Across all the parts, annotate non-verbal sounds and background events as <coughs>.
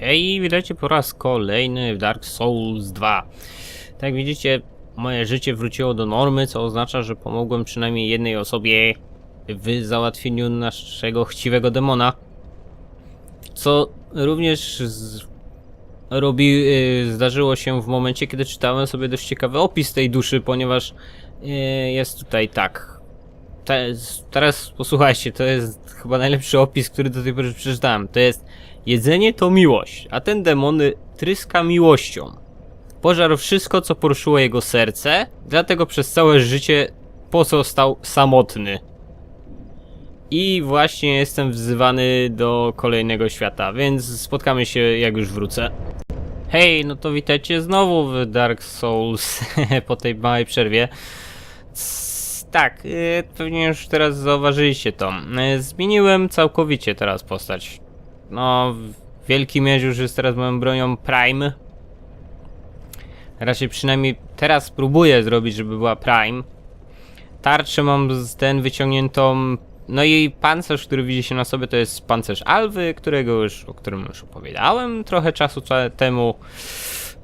Hej, witajcie po raz kolejny w Dark Souls 2. Tak jak widzicie, moje życie wróciło do normy, co oznacza, że pomogłem przynajmniej jednej osobie w załatwieniu naszego chciwego demona. Co również z... robi, yy, zdarzyło się w momencie, kiedy czytałem sobie dość ciekawy opis tej duszy, ponieważ yy, jest tutaj tak. Te, teraz posłuchajcie, to jest chyba najlepszy opis, który do tej pory przeczytałem. To jest Jedzenie to miłość, a ten demon tryska miłością. Pożarł wszystko, co poruszyło jego serce, dlatego przez całe życie pozostał samotny. I właśnie jestem wzywany do kolejnego świata, więc spotkamy się jak już wrócę. Hej, no to witajcie znowu w Dark Souls <laughs> po tej małej przerwie. Tak, y, pewnie już teraz zauważyliście to. Y, Zmieniłem całkowicie teraz postać. No, wielki miecz już jest teraz moją bronią Prime. Raczej przynajmniej teraz próbuję zrobić, żeby była Prime. Tarczę mam z ten wyciągniętą. No i pancerz, który widzi się na sobie, to jest pancerz Alwy, którego już, o którym już opowiadałem trochę czasu temu.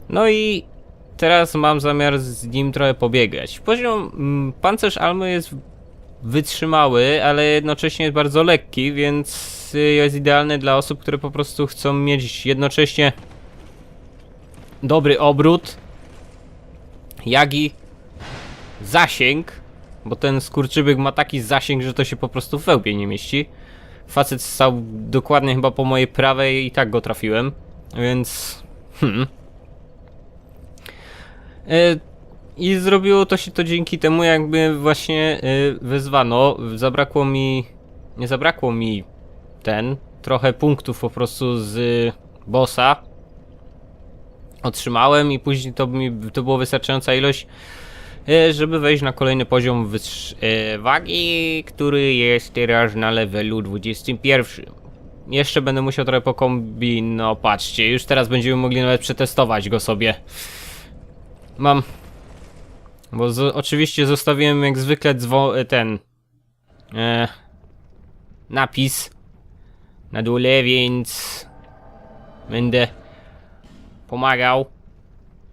No i teraz mam zamiar z nim trochę pobiegać. Poziom mm, pancerz Almy jest wytrzymały, ale jednocześnie jest bardzo lekki, więc y, jest idealny dla osób, które po prostu chcą mieć jednocześnie dobry obrót, jak i zasięg, bo ten skurczybyk ma taki zasięg, że to się po prostu w wełbie nie mieści. Facet stał dokładnie chyba po mojej prawej i tak go trafiłem, więc... Hmm. E, i zrobiło to się to dzięki temu, jakby właśnie y, wyzwano. Zabrakło mi. Nie zabrakło mi ten. Trochę punktów po prostu z bossa. Otrzymałem i później to, mi, to było wystarczająca ilość, y, żeby wejść na kolejny poziom y, wagi, który jest teraz na levelu 21. Jeszcze będę musiał trochę pokombinować. No patrzcie, już teraz będziemy mogli nawet przetestować go sobie. Mam bo z, oczywiście zostawiłem jak zwykle dzwo, ten e, napis na dole, więc będę pomagał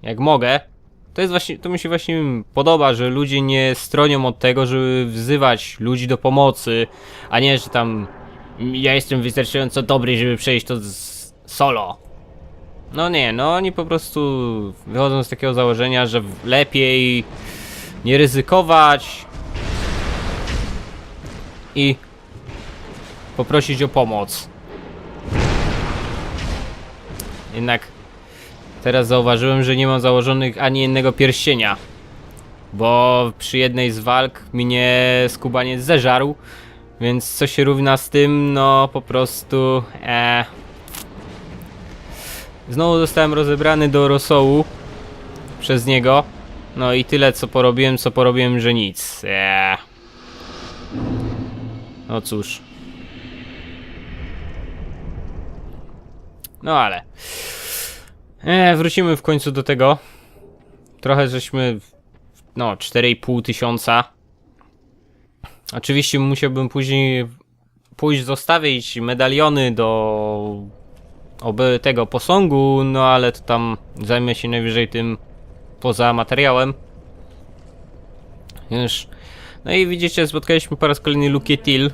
jak mogę. To jest właśnie, to mi się właśnie podoba, że ludzie nie stronią od tego, żeby wzywać ludzi do pomocy, a nie, że tam ja jestem wystarczająco dobry, żeby przejść to solo. No nie, no oni po prostu wychodzą z takiego założenia, że lepiej nie ryzykować i poprosić o pomoc. Jednak teraz zauważyłem, że nie mam założonych ani jednego pierścienia. Bo przy jednej z walk mnie skubaniec zeżarł, więc co się równa z tym, no po prostu... E, Znowu zostałem rozebrany do rosołu przez niego. No i tyle co porobiłem, co porobiłem, że nic. Eee. No cóż. No ale. Eee, wrócimy w końcu do tego. Trochę żeśmy. No, 4,5 tysiąca. Oczywiście musiałbym później pójść zostawić medaliony do oby tego posągu, no ale to tam zajmę się najwyżej tym poza materiałem. Już. No i widzicie, spotkaliśmy po raz kolejny Lukietil.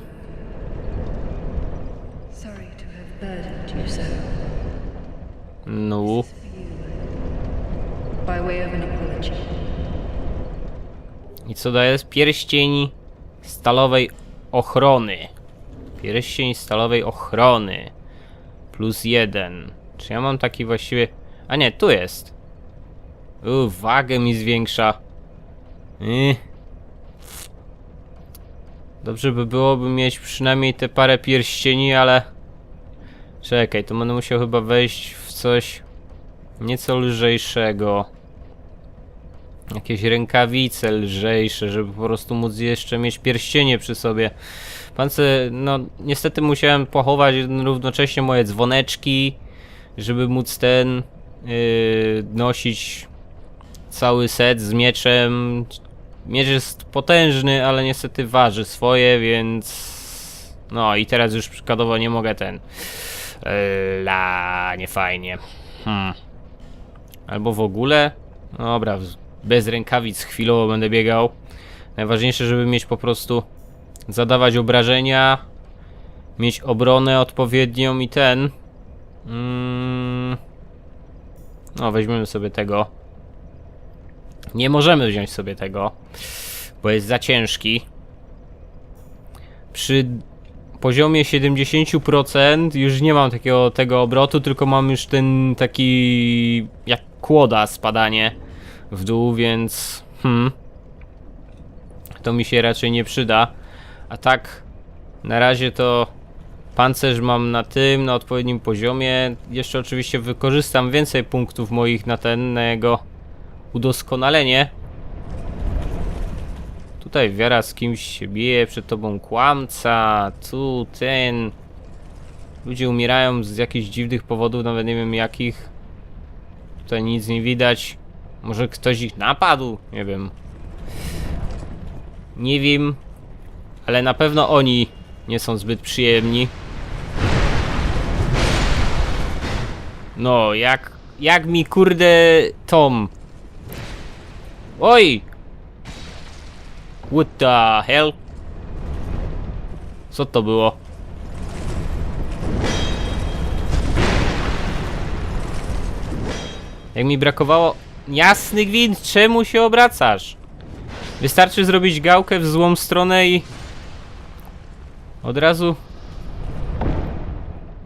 No. Apology. I co daje? Pierścień stalowej ochrony. Pierścień stalowej ochrony. Plus jeden. Czy ja mam taki właściwie... A nie, tu jest. U, wagę mi zwiększa. Yy. Dobrze by byłoby mieć przynajmniej te parę pierścieni, ale... Czekaj, to będę musiał chyba wejść w coś nieco lżejszego. Jakieś rękawice lżejsze, żeby po prostu móc jeszcze mieć pierścienie przy sobie. Pance, no niestety musiałem pochować równocześnie moje dzwoneczki, żeby móc ten yy, nosić cały set z mieczem. Miecz jest potężny, ale niestety waży swoje, więc no i teraz już przykładowo nie mogę ten La, nie fajnie. Hmm. Albo w ogóle. No Dobra, bez rękawic chwilowo będę biegał. Najważniejsze, żeby mieć po prostu zadawać obrażenia, mieć obronę odpowiednią i ten. Mm. No, weźmiemy sobie tego. Nie możemy wziąć sobie tego, bo jest za ciężki. Przy poziomie 70% już nie mam takiego tego obrotu, tylko mam już ten taki jak kłoda spadanie w dół, więc hmm, to mi się raczej nie przyda. A tak na razie to pancerz mam na tym, na odpowiednim poziomie. Jeszcze oczywiście wykorzystam więcej punktów moich na ten, na jego udoskonalenie. Tutaj wiara z kimś się bije, przed tobą kłamca, tu ten. Ludzie umierają z jakichś dziwnych powodów, nawet nie wiem jakich. Tutaj nic nie widać. Może ktoś ich napadł? Nie wiem. Nie wiem, ale na pewno oni nie są zbyt przyjemni. No, jak, jak mi kurde Tom. Oj! What the hell? Co to było? Jak mi brakowało... Jasny gwint, czemu się obracasz? Wystarczy zrobić gałkę w złą stronę i... Od razu...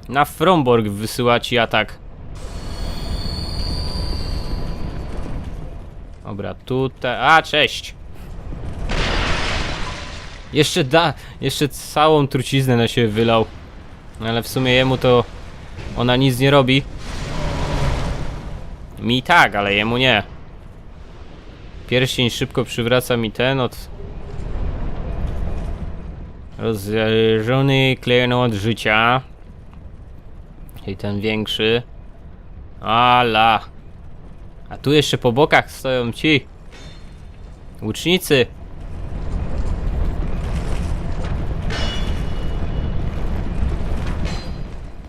Na Fromborg wysyła ci atak. Dobra, tutaj... A, cześć! Jeszcze da... Jeszcze całą truciznę na siebie wylał. Ale w sumie jemu to... Ona nic nie robi. Mi tak, ale jemu nie. Pierścień szybko przywraca mi ten od... Rozżony klejnot życia. I ten większy. Ala. A tu jeszcze po bokach stoją ci. Łucznicy.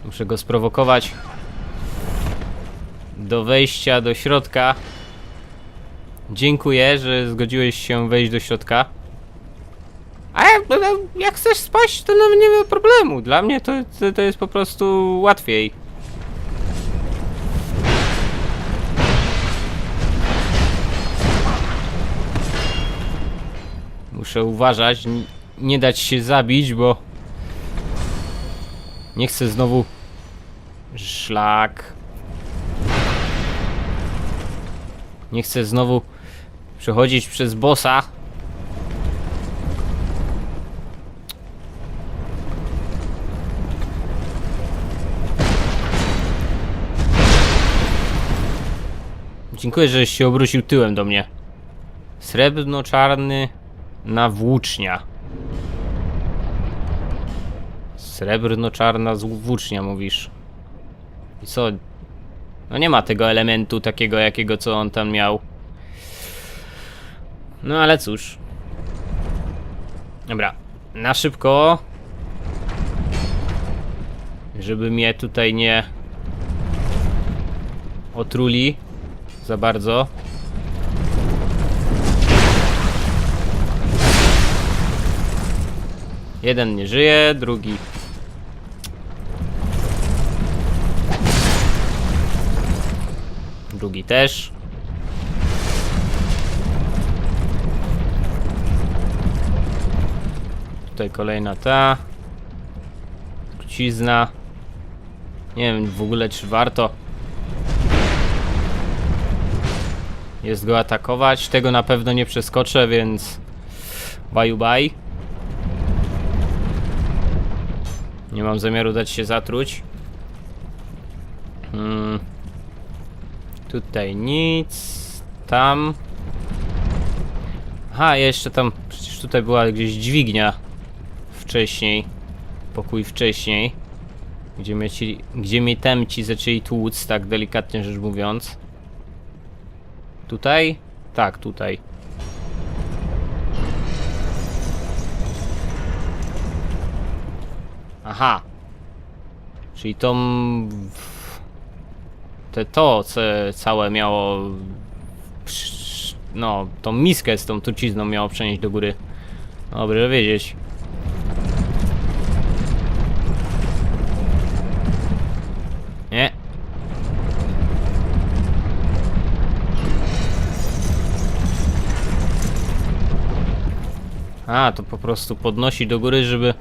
Muszę go sprowokować do wejścia do środka. Dziękuję, że zgodziłeś się wejść do środka. A jak, no, no, jak chcesz spaść, to nawet nie ma problemu. Dla mnie to, to, to jest po prostu łatwiej. Muszę uważać, nie dać się zabić, bo nie chcę znowu szlak. Nie chcę znowu przechodzić przez bossa. Dziękuję, żeś się obrócił tyłem do mnie. Srebrno-czarny na włócznia. Srebrno-czarna włócznia, mówisz. I co? No nie ma tego elementu takiego, jakiego co on tam miał. No ale cóż. Dobra, na szybko. Żeby mnie tutaj nie otruli za bardzo. Jeden nie żyje, drugi też. Tutaj kolejna ta. Trucizna. Nie wiem w ogóle czy warto jest go atakować. Tego na pewno nie przeskoczę, więc bye bye. Nie mam zamiaru dać się zatruć. Hmm. Tutaj nic. Tam. Aha, jeszcze tam. Przecież tutaj była gdzieś dźwignia. Wcześniej. Pokój wcześniej. Gdzie mnie, ci, gdzie mnie tem ci zaczęli tłuc, tak delikatnie rzecz mówiąc. Tutaj? Tak, tutaj. Aha. Czyli tą... Te to całe miało... No, tą miskę z tą trucizną miało przenieść do góry. Dobrze wiedzieć. Nie. A, to po prostu podnosi do góry, żeby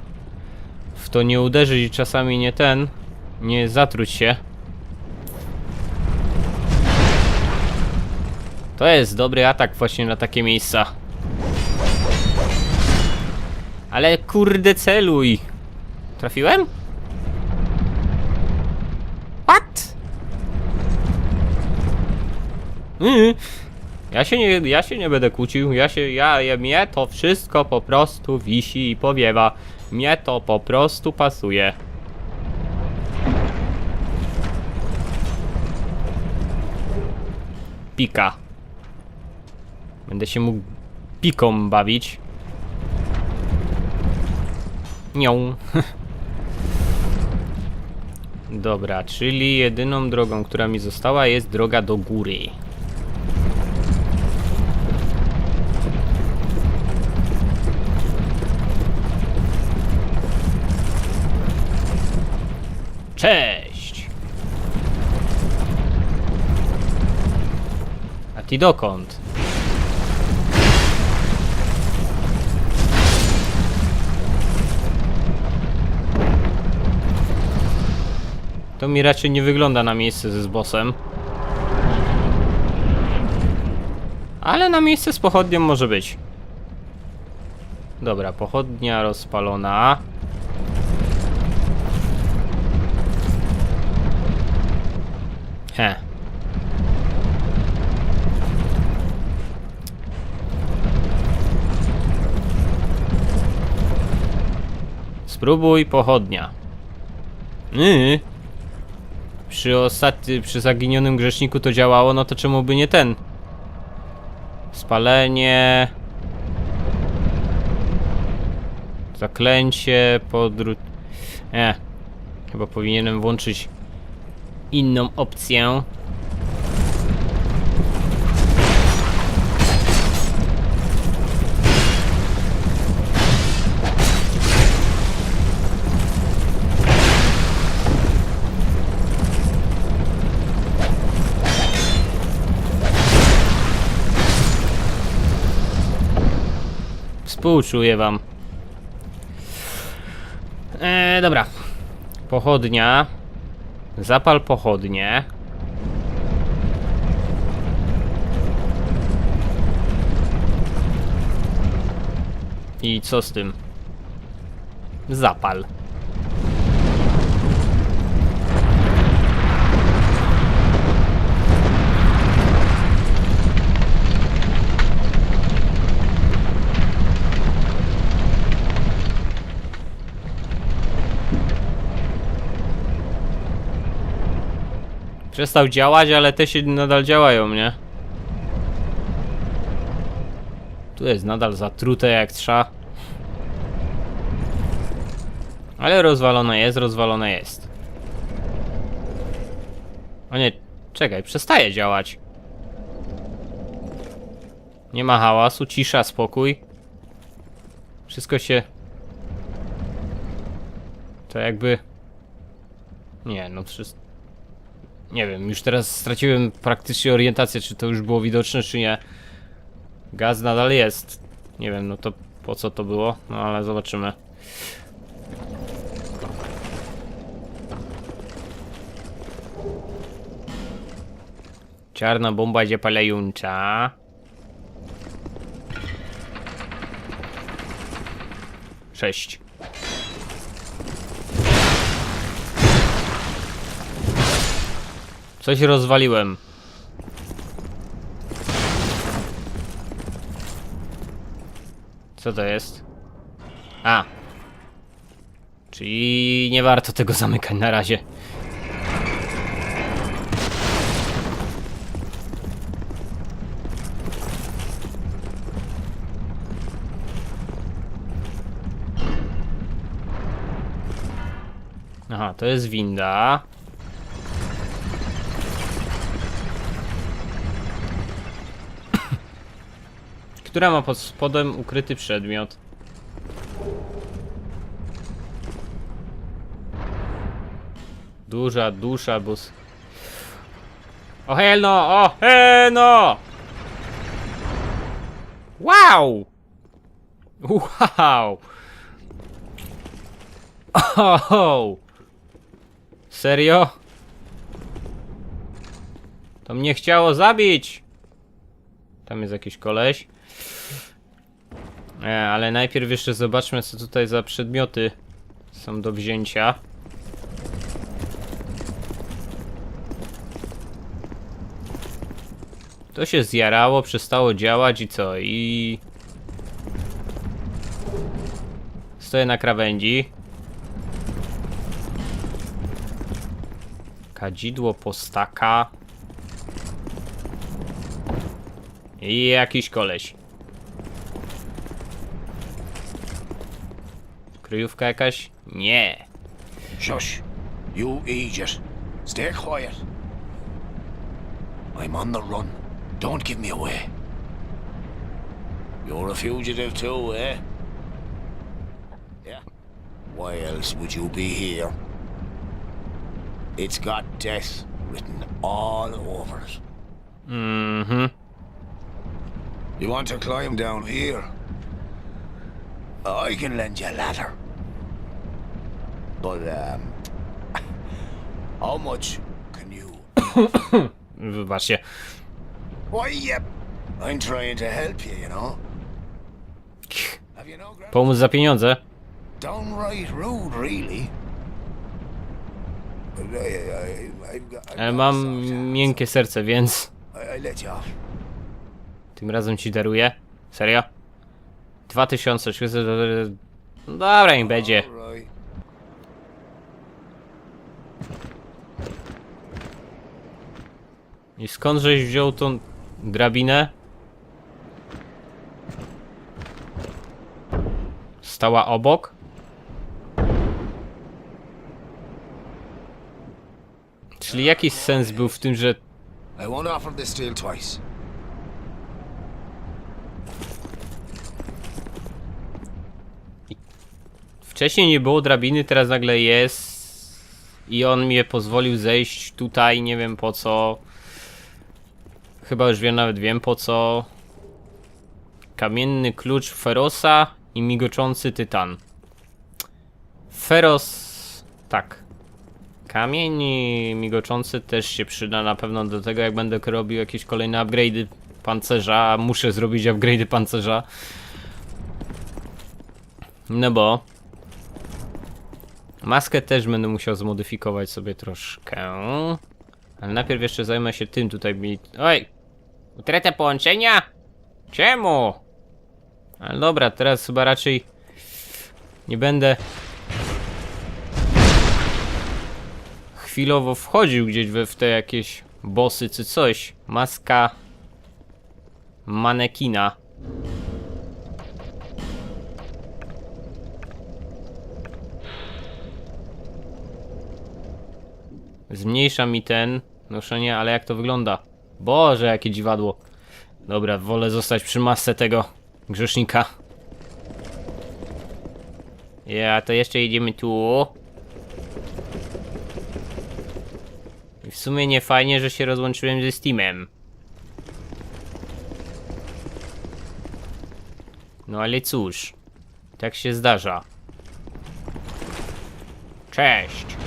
w to nie uderzyć i czasami nie ten, nie zatruć się. To jest dobry atak właśnie na takie miejsca. Ale kurde celuj. Trafiłem? What? Yy. Ja się nie, ja się nie będę kłócił, ja się, ja, ja, mnie to wszystko po prostu wisi i powiewa. Mnie to po prostu pasuje. Pika. Będę się mógł piką bawić. Nią. <laughs> Dobra, czyli jedyną drogą, która mi została jest droga do góry. Cześć! A ty dokąd? To mi raczej nie wygląda na miejsce ze bossem. Ale na miejsce z pochodnią może być. Dobra, pochodnia rozpalona. He. Spróbuj pochodnia. Yy. Przy ostatni, przy zaginionym grzeszniku to działało, no to czemu by nie ten? Spalenie. Zaklęcie, podróż. Nie. Chyba powinienem włączyć inną opcję. Współczuję wam. Eee, dobra. Pochodnia. Zapal pochodnie. I co z tym? Zapal. Przestał działać, ale te się nadal działają, nie? Tu jest nadal zatrute jak trza. Ale rozwalone jest, rozwalone jest. O nie, czekaj, przestaje działać. Nie ma hałasu, cisza, spokój. Wszystko się... To jakby... Nie, no wszystko... Nie wiem, już teraz straciłem praktycznie orientację, czy to już było widoczne, czy nie. Gaz nadal jest. Nie wiem, no to po co to było, no ale zobaczymy. Czarna bomba zapalająca. Sześć. Coś rozwaliłem. Co to jest? A. Czyli nie warto tego zamykać na razie. Aha, to jest winda. Która ma pod spodem ukryty przedmiot? Duża dusza, bus. O helno, o helno! Wow! Wow! Oh! Serio? To mnie chciało zabić! Tam jest jakiś koleś. E, ale najpierw jeszcze zobaczmy, co tutaj za przedmioty są do wzięcia. To się zjarało, przestało działać i co? I... Stoję na krawędzi. Kadzidło postaka. I jakiś koleś. Kryjówka jakaś? Nie. Shush. You idiot. Stay quiet. I'm on the run. Don't give me away. You're a fugitive too, eh? Yeah. Why else would you be here? It's got death written all over it. Mm-hmm. You want to climb down here? I can lend you a ladder. But, um... <laughs> How much can you... <coughs> Wybaczcie. Why, yep. I'm trying to help you, you know. Have you no Pomóc za pieniądze? Downright rude, really. But I, I, I've got, I've Ale got mam miękkie serce, więc I, I let you off. tym razem ci daruję. Serio? 2000, no Dobra, niech będzie. I skąd żeś wziął tą drabinę? Stała obok? Czyli jakiś sens był w tym, że I won't offer this deal twice. Wcześniej nie było drabiny, teraz nagle jest i on mi pozwolił zejść tutaj, nie wiem po co. Chyba już wiem, nawet wiem po co. Kamienny klucz Ferosa i migoczący tytan. Feros... tak. Kamień migoczący też się przyda na pewno do tego, jak będę robił jakieś kolejne upgrade'y pancerza, muszę zrobić upgrade'y pancerza. No bo... Maskę też będę musiał zmodyfikować sobie troszkę. Ale najpierw jeszcze zajmę się tym tutaj. mi- Oj! Utratę połączenia? Czemu? Ale dobra, teraz chyba raczej nie będę chwilowo wchodził gdzieś we w te jakieś bossy czy coś. Maska manekina. Zmniejsza mi ten noszenie, ale jak to wygląda? Boże, jakie dziwadło. Dobra, wolę zostać przy masce tego grzesznika. Ja, to jeszcze idziemy tu. I w sumie nie fajnie, że się rozłączyłem ze Steamem. No ale cóż, tak się zdarza. Cześć.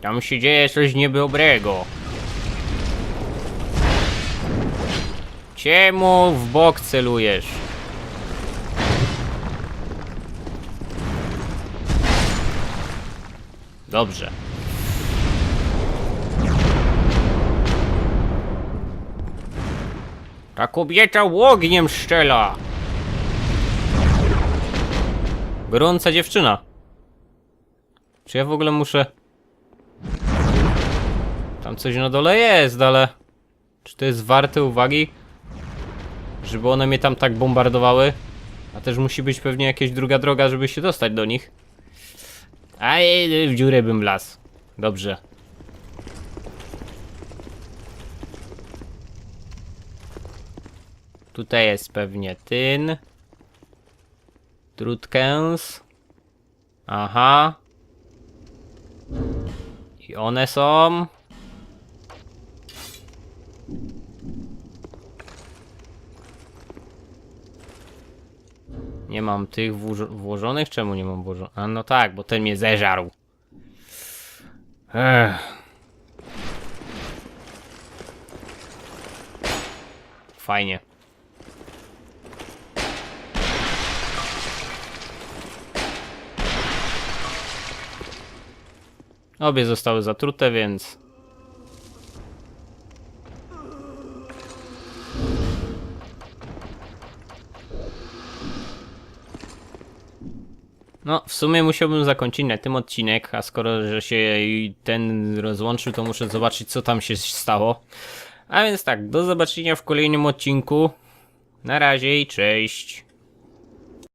Tam się dzieje coś niedobrego. Czemu w bok celujesz? Dobrze. Ta kobieta ogniem szczela. Gorąca dziewczyna. Czy ja w ogóle muszę... Tam coś na dole jest, ale... Czy to jest warte uwagi? Żeby one mnie tam tak bombardowały? A też musi być pewnie jakaś druga droga, żeby się dostać do nich. A w dziurę bym wlazł. Dobrze. Tutaj jest pewnie tyn. Trutkens. Aha. I one są. Nie mam tych włożo- włożonych? Czemu nie mam włożonych? A no tak, bo ten mnie zeżarł. Ech. Fajnie. Obie zostały zatrute, więc sumie musiałbym zakończyć na tym odcinek, a skoro że się ten rozłączył, to muszę zobaczyć, co tam się stało. A więc tak, do zobaczenia w kolejnym odcinku. Na razie i cześć.